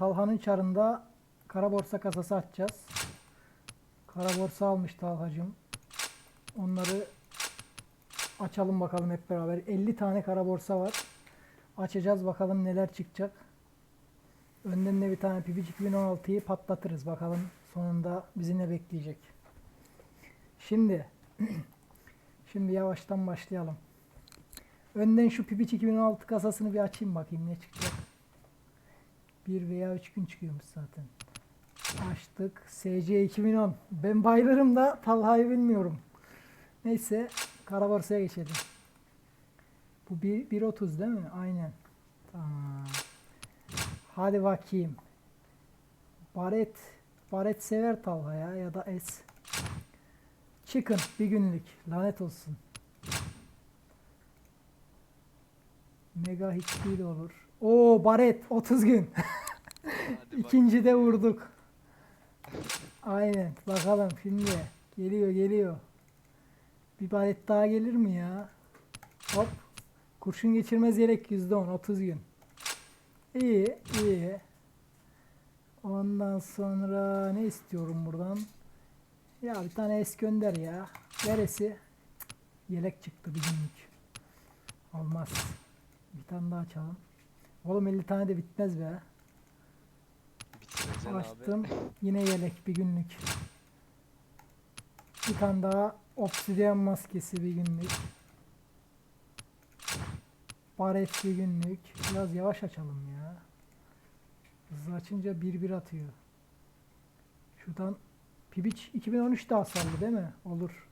Talha'nın çarında kara borsa kasası açacağız. Kara borsa almış Talha'cığım. Onları açalım bakalım hep beraber. 50 tane kara borsa var. Açacağız bakalım neler çıkacak. Önden de bir tane PBC 2016'yı patlatırız. Bakalım sonunda bizi ne bekleyecek. Şimdi şimdi yavaştan başlayalım. Önden şu Pipiç 2016 kasasını bir açayım bakayım ne çıkacak. Bir veya üç gün çıkıyormuş zaten. Açtık. SC 2010. Ben bayılırım da Talha'yı bilmiyorum. Neyse kara borsaya geçelim. Bu bir- 1.30 değil mi? Aynen. Tamam. Hadi bakayım. Baret. Baret sever Talha ya ya da S. Chicken bir günlük. Lanet olsun. Mega hiç de olur. Oo Baret 30 gün. İkinci de vurduk. Aynen. Bakalım şimdi. Geliyor geliyor. Bir Baret daha gelir mi ya? Hop. Kurşun geçirmez yelek %10 30 gün. İyi iyi. Ondan sonra ne istiyorum buradan? Ya bir tane es gönder ya. Neresi? Yelek çıktı bir günlük. Olmaz. Bir tane daha açalım. Oğlum 50 tane de bitmez be. Bitireceksin Açtım. abi. Yine yelek bir günlük. Bir tane daha obsidyen maskesi bir günlük. Baret bir günlük. Biraz yavaş açalım ya. Hızlı açınca bir bir atıyor. Şuradan Pibiç 2013 de hasarlı değil mi? Olur.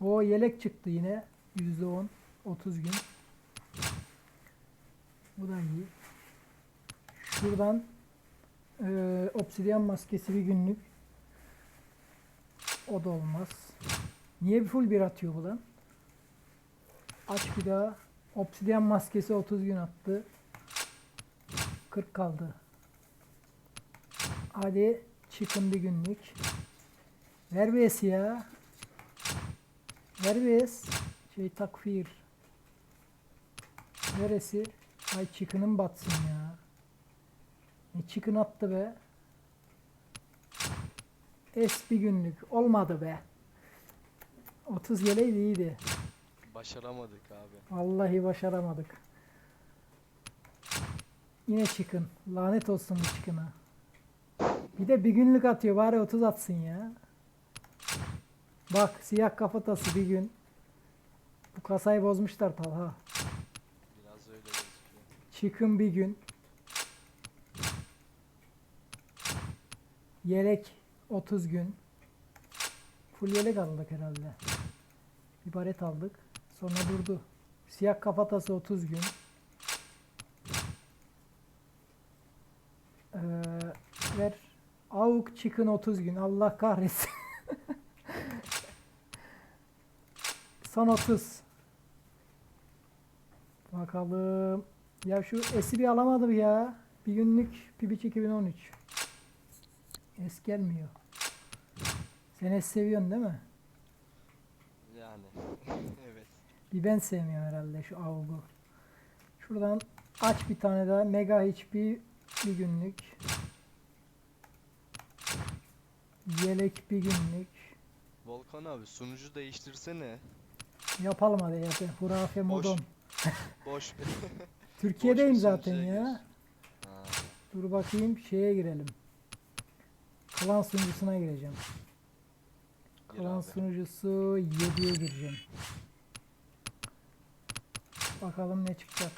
O yelek çıktı yine. %10. 30 gün. Bu da iyi. Şuradan ee, obsidyen maskesi bir günlük. O da olmaz. Niye bir full bir atıyor bu lan? Aç bir daha. Obsidyen maskesi 30 gün attı. 40 kaldı. Hadi çıkın bir günlük. Ver bir es ya. Ver bir es. Şey takfir. Neresi? Ay çıkının batsın ya. Ne çıkın attı be. Es bir günlük. Olmadı be. 30 yeleydi iyiydi. Başaramadık abi. Vallahi başaramadık. Yine çıkın. Lanet olsun bu çıkına. Bir de bir günlük atıyor. Bari 30 atsın ya. Bak siyah kafatası bir gün. Bu kasayı bozmuşlar Talha. Çıkın bir gün. Yelek 30 gün. Full yelek aldık herhalde. Bir baret aldık. Sonra durdu. Siyah kafatası 30 gün. Ee, ver. Avuk çıkın 30 gün. Allah kahretsin. Son 30. Bakalım. Ya şu S'i bir alamadım ya. Bir günlük PBC 2013. Es gelmiyor. Sen S seviyorsun değil mi? Yani. evet. Bir ben sevmiyorum herhalde şu avgu. Şuradan aç bir tane daha. Mega HP bir günlük. Yelek bir günlük. Volkan abi sunucu değiştirsene. Yapalım hadi ya. Hurafe modon. Boş. Türkiye'deyim zaten ya. Ha, Dur bakayım şeye girelim. Klan sunucusuna gireceğim. gir Klan abi. sunucusu 7'ye gireceğim. Bakalım ne çıkacak.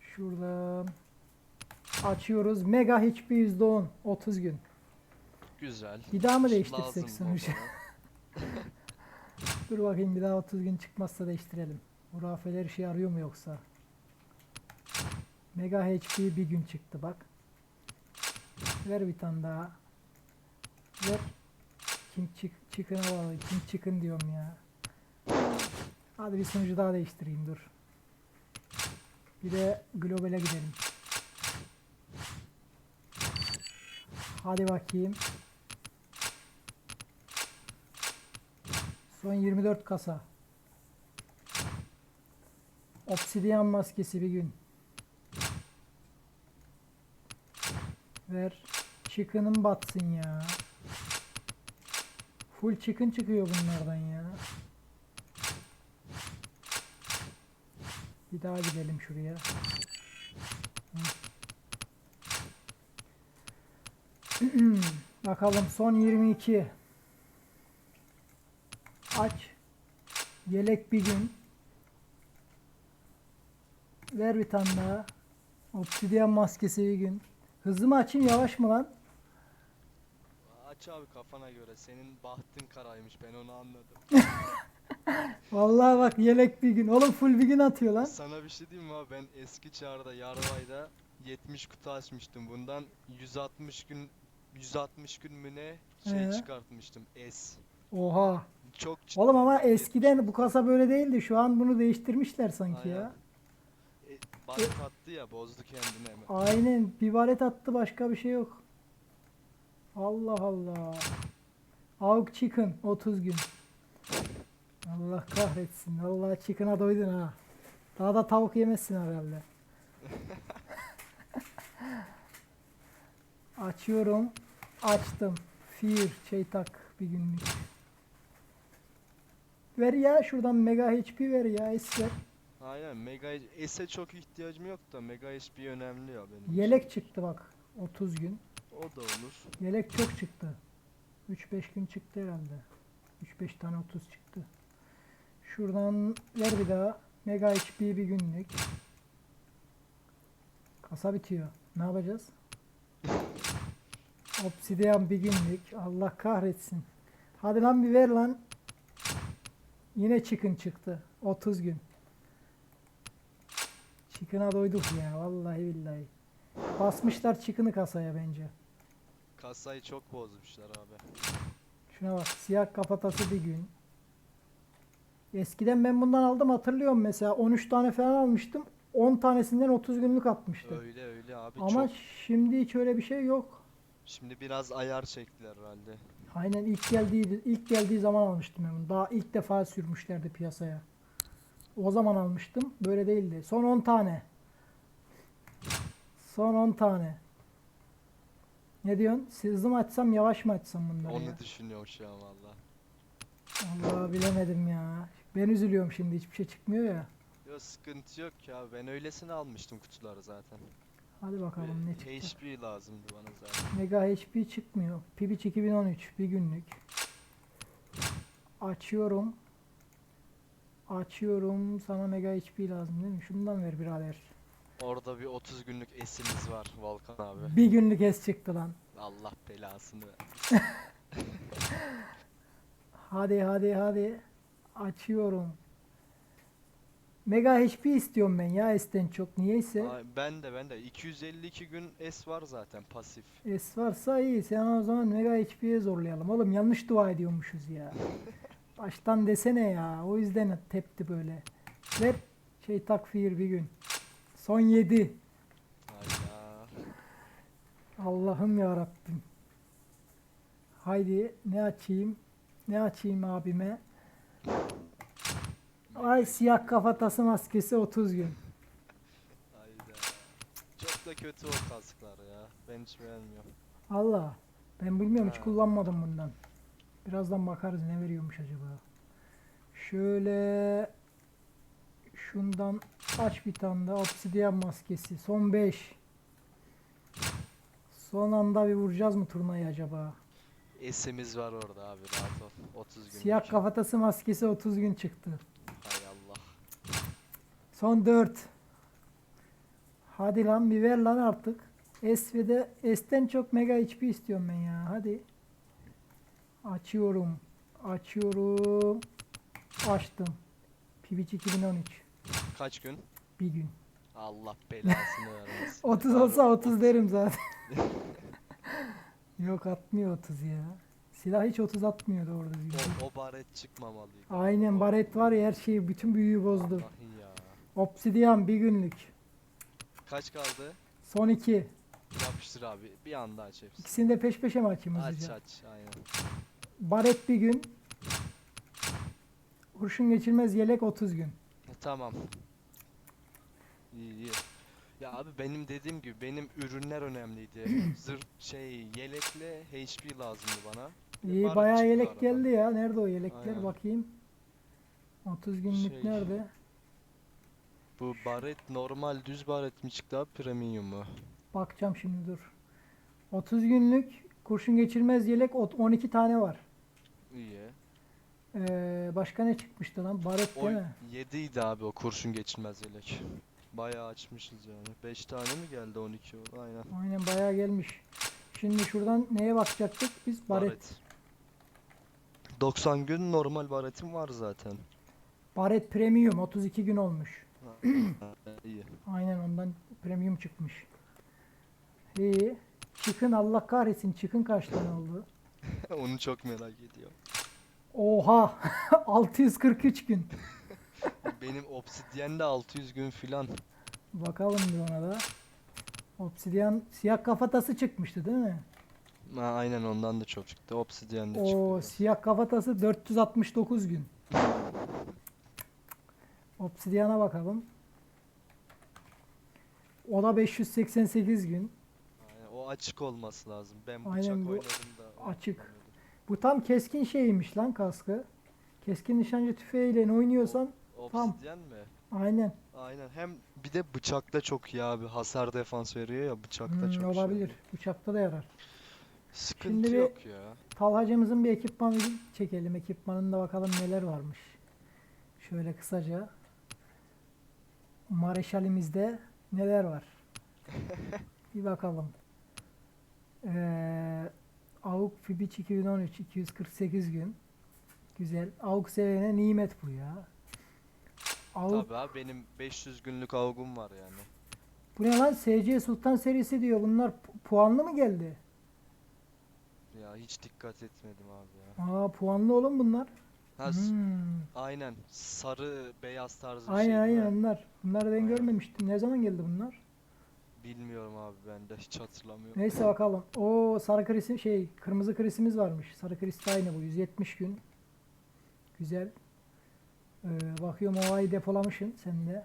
Şuradan açıyoruz. Mega HP %10 30 gün. Güzel. Bir daha mı değiştirsek sunucu? Volkan'a. Dur bakayım bir daha 30 gün çıkmazsa değiştirelim. Hurafeler işe yarıyor mu yoksa? Mega HP bir gün çıktı bak. Ver bir tane daha. Ver. King Chick, Chicken'a bağlı. King Chicken diyorum ya. Hadi bir sunucu daha değiştireyim dur. Bir de globale gidelim. Hadi bakayım. Son 24 kasa. Obsidian maskesi bir gün. Ver. Chicken'ın batsın ya. Full chicken çıkıyor bunlardan ya. Bir daha gidelim şuraya. Bakalım son 22. Aç. Yelek bir gün. Ver bir tane daha. Obsidian maskesi bir gün. Hızlı mı açayım yavaş mı lan? Aç abi kafana göre. Senin bahtın karaymış ben onu anladım. Vallahi bak yelek bir gün. Oğlum full bir gün atıyor lan. Sana bir şey diyeyim mi abi? Ben eski çağrıda Yarvay'da 70 kutu açmıştım. Bundan 160 gün 160 gün mü ne şey Ee? çıkartmıştım. S. Oha. Çok ciddi. Oğlum ama 70 eskiden bu kasa böyle değildi. Şu an bunu değiştirmişler sanki Aynen. E, balık attı ya bozdu kendini hemen. Aynen. Bir valet attı başka bir şey yok. Allah Allah. Avuk chicken 30 gün. Allah kahretsin. Allah chicken'a doydun ha. Daha da tavuk yemezsin herhalde. Açıyorum. Açtım. Fear şey tak bir günlük. Ver ya şuradan mega HP ver ya es ver. Aynen Mega S'e çok ihtiyacım yok da Mega HP önemli ya benim. Yelek çıktı bak. 30 gün. O da olur. Yelek çok çıktı. 3-5 gün çıktı herhalde. 3-5 tane 30 çıktı. Şuradan ver bir daha. Mega HP bir günlük. Kasa bitiyor. Ne yapacağız? Obsidian bir günlük. Allah kahretsin. Hadi lan bir ver lan. Yine chicken çıktı. 30 gün. Chicken'a doyduk ya. Vallahi billahi. Basmışlar chicken'ı kasaya bence. Kasayı çok bozmuşlar abi. Şuna bak siyah kafatası bir gün. Eskiden ben bundan aldım hatırlıyorum mesela 13 tane falan almıştım. 10 tanesinden 30 günlük atmıştı. Öyle öyle abi Ama çok. şimdi hiç öyle bir şey yok. Şimdi biraz ayar çektiler herhalde. Aynen ilk geldiği ilk geldiği zaman almıştım ben bunu. Daha ilk defa sürmüşlerdi piyasaya. O zaman almıştım. Böyle değildi. Son 10 tane. Son 10 tane. Ne diyorsun? Hızlı mı açsam yavaş mı açsam bunları Onu ya? düşünüyorum şu an valla. Allah bilemedim ya. Ben üzülüyorum şimdi hiçbir şey çıkmıyor ya. Yok sıkıntı yok ya. Ben öylesine almıştım kutuları zaten. Hadi bakalım ne çıktı. HP lazımdı bana zaten. Mega HP çıkmıyor. Pibiç 2013 bir günlük. Açıyorum. Açıyorum. Sana Mega HP lazım değil mi? Şundan ver birader. Orada bir 30 günlük esimiz var Volkan abi. Bir günlük es çıktı lan. Allah belasını. Hadi hadi hadi. Açıyorum. Mega HP istiyorum ben ya S'ten çok. Niyeyse. Ay, ben de ben de 252 gün S var zaten pasif. S varsa iyi. Sen o zaman Mega HP'ye zorlayalım. Oğlum yanlış dua ediyormuşuz ya. Baştan desene ya. O yüzden tepti böyle. Ver şey takfir bir gün. Son 7. Hayda. Allah'ım ya Rabbim. Haydi ne açayım? Ne açayım abime? Ay siyah kafatası maskesi 30 gün. Hayda. Çok da kötü o kasklar ya. Ben hiç beğenmiyorum. Allah. Ben bilmiyorum hiç Ha. kullanmadım bundan. Birazdan bakarız ne veriyormuş acaba. Şöyle şundan aç bir tane daha obsidian maskesi. Son 5. Son anda bir vuracağız mı turnayı acaba? S'imiz var orada abi rahat ol. 30 günlük. Siyah kafatası maskesi 30 gün çıktı. Hay Allah. Son 4. Hadi lan bir ver lan artık. S ve de S'ten çok mega HP istiyorum ben ya. Hadi. Açıyorum. Açıyorum. Açtım. Pibiç 2013. Kaç gün? Bir gün. Allah belasını vermesin. 30 Abi, olsa 30 derim zaten. Yok atmıyor 30 ya. Silah hiç 30 atmıyordu orada. düzgün. O, o baret çıkmamalıydı. Aynen baret var ya her şeyi bütün büyüyü bozdu. Ya. Obsidian bir günlük. Kaç kaldı? Son 2. Yapıştır abi. Bir anda aç hepsini. İkisini de peş peşe mi açayım Aç hızlıca? aç aynen. Baret bir gün. Kurşun geçirmez yelek 30 gün. Tamam. İyi iyi. Ya abi benim dediğim gibi benim ürünler önemliydi. Zırh şey yelekle HP lazımdı bana. İyi Barret bayağı çıktı yelek aradan. geldi ya. Nerede o yelekler Aynen. bakayım. 30 günlük Şey- nerede? Bu baret normal düz baret mi çıktı abi premium mu? Bakacağım şimdi dur. 30 günlük kurşun geçirmez yelek ot- 12 tane var. İyi. Ee, başka ne çıkmıştı lan? Baret değil mi? 7 idi abi o kurşun geçilmez yelek. Bayağı açmışız yani. 5 tane mi geldi 12 oldu aynen. Aynen bayağı gelmiş. Şimdi şuradan neye bakacaktık? Biz baret. 90 gün normal baretim var zaten. Baret premium 32 gün olmuş. İyi. Aynen ondan premium çıkmış. İyi. Çıkın Allah kahretsin. Çıkın kaç tane oldu? Onu çok merak ediyorum. Oha! 643 gün. Benim obsidyen de 600 gün filan. Bakalım bir ona da. Obsidian siyah kafatası çıkmıştı değil mi? Ha, aynen ondan da çok çıktı. Obsidyen de çıktı. siyah kafatası 469 gün. Obsidian'a bakalım. O da 588 gün. Aynen, o açık olması lazım. Ben bıçak Aynen bu oynadım da. açık. Bu tam keskin şeymiş lan kaskı. Keskin nişancı tüfeğiyle oynuyorsan. Obsidyen mi? aynen. Aynen. Hem bir de bıçakta çok iyi abi. Hasar defans veriyor ya bıçakta Hmm, çok şey. olabilir. Bıçakta da yarar. Sıkıntı Şimdi bir- yok ya. Talhacımızın bir ekipmanı çekelim. Ekipmanında bakalım neler varmış. Şöyle kısaca. Mareşalimizde neler var? bir bakalım. Ee, AUK Fibiç 2013 248 gün. Güzel. AUK sevene nimet bu ya. AUK Tabii abi benim 500 günlük avgum var yani. bu ne lan? SC Sultan serisi diyor. Bunlar pu- puanlı mı geldi? Ya hiç dikkat etmedim abi ya. Aa puanlı oğlum bunlar. Ha, s- Hmm. aynen. Sarı beyaz tarzı bir Aynen şey değil aynen mi? onlar. Bunları ben Aynen. görmemiştim. Ne zaman geldi bunlar? Bilmiyorum abi ben de hiç hatırlamıyorum. Neyse bakalım. O sarı krisim şey kırmızı krisimiz varmış. Sarı kris de aynı bu 170 gün. Güzel. Ee, bakıyorum o ayı depolamışsın sen de.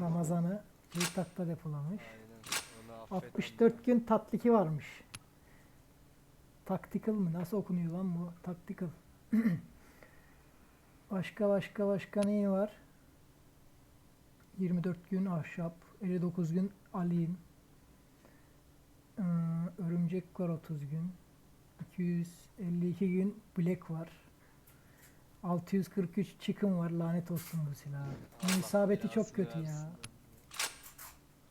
Ramazan'ı Ceytak'ta depolamış. Aynen. Onu affedemem. 64 gün tatliki varmış. Tactical mı? Nasıl okunuyor lan bu? Tactical. başka başka başka neyi var? 24 gün ahşap, 59 gün alim. Ee, örümcek var 30 gün. 252 gün black var. 643 chicken var. Lanet olsun bu silah. Bunun isabeti çok kötü ya.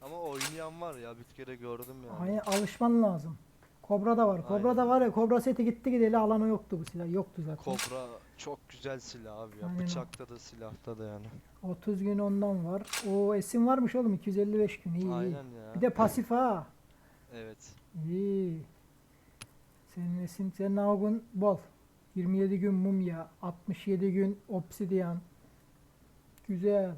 Ama oynayan var ya bir kere gördüm yani. Aynen alışman lazım. Kobra da var. Kobra da var ya. Kobra seti gitti gideli alanı yoktu bu silah. Yoktu zaten. Kobra çok güzel silah abi ya. Aynen. Bıçakta da silahta da yani. 30 gün ondan var. O esim varmış oğlum 255 gün. İyi iyi. Aynen ya. Bir de pasif ha. Evet. İyi. Senin esin senin avgun bol. 27 gün mumya, 67 gün obsidiyan. Güzel.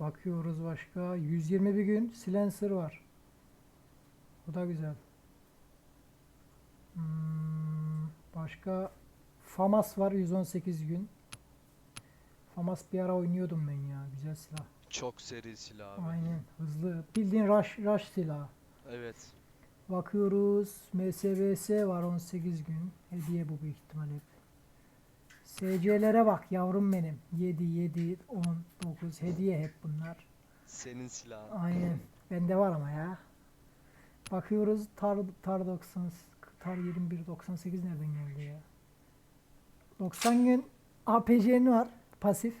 Bakıyoruz başka. 121 gün silencer var. Bu da güzel. Hmm, başka FAMAS var 118 gün. FAMAS bir ara oynuyordum ben ya. Güzel silah. Çok seri silah abi. Aynen. Hızlı. Bildiğin rush, rush silahı. Evet. Bakıyoruz. MSBS var 18 gün. Hediye bu büyük ihtimal hep. SC'lere bak yavrum benim. 7, 7, 10, 9. Hediye hep bunlar. Senin silahın. Aynen. Bende var ama ya. Bakıyoruz. Tar, tar 90, tar 21, 98 nereden geldi ya? 90 gün APC'nin var. Pasif.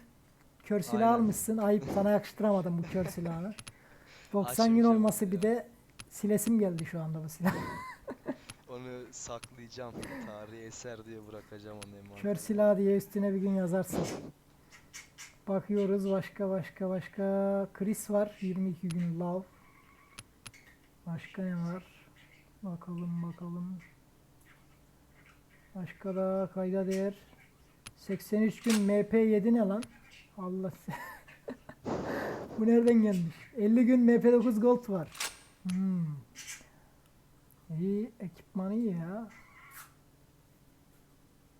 Kör silah Aynen. almışsın. Ayıp sana yakıştıramadım bu kör silahı. 90 gün Açmayacağım olması onu bir ya. de silesim geldi şu anda bu silah. Onu saklayacağım. Tarihi eser diye bırakacağım onu emanet. Kör silah diye üstüne bir gün yazarsın. Bakıyoruz başka başka başka. Chris var 22 gün love. Başka ne var? Bakalım bakalım. Başka da kayda değer. 83 gün MP7 ne lan? Allah Bu nereden gelmiş? 50 gün MP9 Gold var. Hmm. İyi ekipman iyi ya.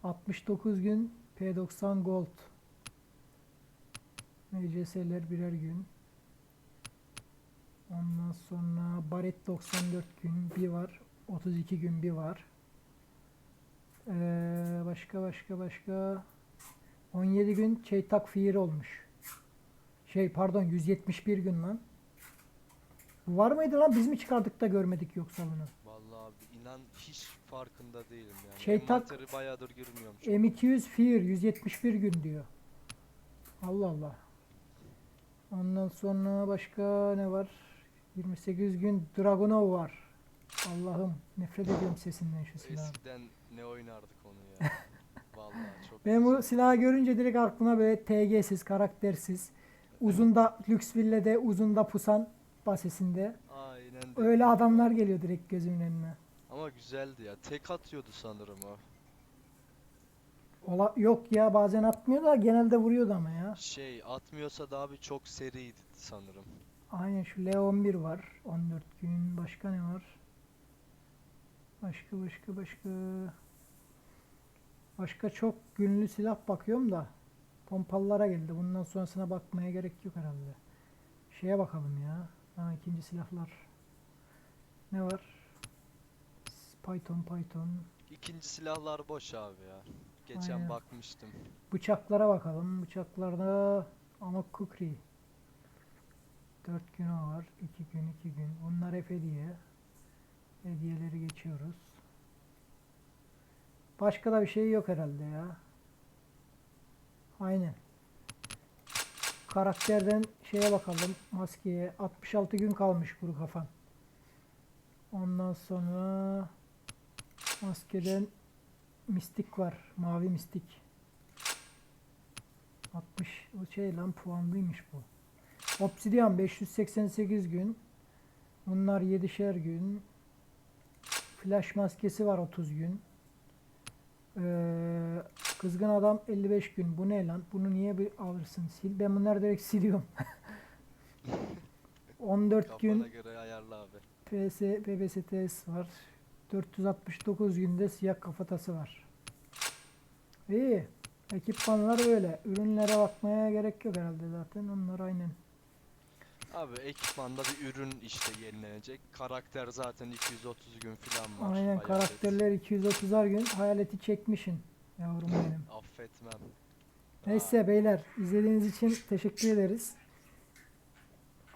69 gün P90 Gold. MCS'ler birer gün. Ondan sonra Baret 94 gün bir var. 32 gün bir var. Ee, başka başka başka 17 gün Çeytak Fiir olmuş. Şey pardon 171 gün lan. Var mıydı lan? Biz mi çıkardık da görmedik yoksa bunu? Vallahi abi inan hiç farkında değilim yani. Şey tak- bayağıdır girmiyorum. çok. M200 Fear 171 gün diyor. Allah Allah. Ondan sonra başka ne var? 28 gün Dragunov var. Allah'ım nefret ediyorum sesinden şu silahın. Eskiden ne oynardık onu ya. Vallahi çok Ben bu silahı görünce direkt aklıma böyle TG'siz, karaktersiz, uzunda Lüksville'de uzunda pusan basesinde Aynen de. öyle adamlar geliyor direkt gözümün önüne. Ama güzeldi ya. Tek atıyordu sanırım o. Ola, yok ya bazen atmıyor da genelde vuruyordu ama ya. Şey atmıyorsa da abi çok seriydi sanırım. Aynen şu L11 var. 14 gün. Başka ne var? Başka başka başka. Başka çok günlü silah bakıyorum da. Pompalılara geldi. Bundan sonrasına bakmaya gerek yok herhalde. Şeye bakalım ya. Ha, ikinci silahlar. Ne var? Python Python. İkinci silahlar boş abi ya. Geçen Aynen. bakmıştım. Bıçaklara bakalım. Bıçaklarda ama kukri. 4 gün o var. 2 gün 2 gün. Bunlar hep hediye. Hediyeleri geçiyoruz. Başka da bir şey yok herhalde ya. Aynen. Karakterden şeye bakalım. Maskeye. 66 gün kalmış kuru kafan. Ondan sonra maskeden mistik var. Mavi mistik. 60 o şey lan puanlıymış bu. Obsidian 588 gün. Bunlar 7'şer gün. Flash maskesi var 30 gün. Ee, kızgın adam 55 gün. Bu ne lan? Bunu niye bir alırsın? Sil. Ben bunları direkt siliyorum. 14 Kafana gün göre ayarla abi. PS, PBSTS var. 469 günde siyah kafatası var. İyi. Ekipmanlar böyle. Ürünlere bakmaya gerek yok herhalde zaten. Onlar aynen. Abi ekipmanda bir ürün işte yenilenecek. Karakter zaten 230 gün falan var. Aynen Hayalet. karakterler 230'ar gün hayaleti çekmişin. Yavrum benim. Affetmem. Neyse beyler izlediğiniz için teşekkür ederiz.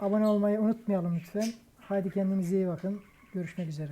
Abone olmayı unutmayalım lütfen. Haydi kendinize iyi bakın. Görüşmek üzere.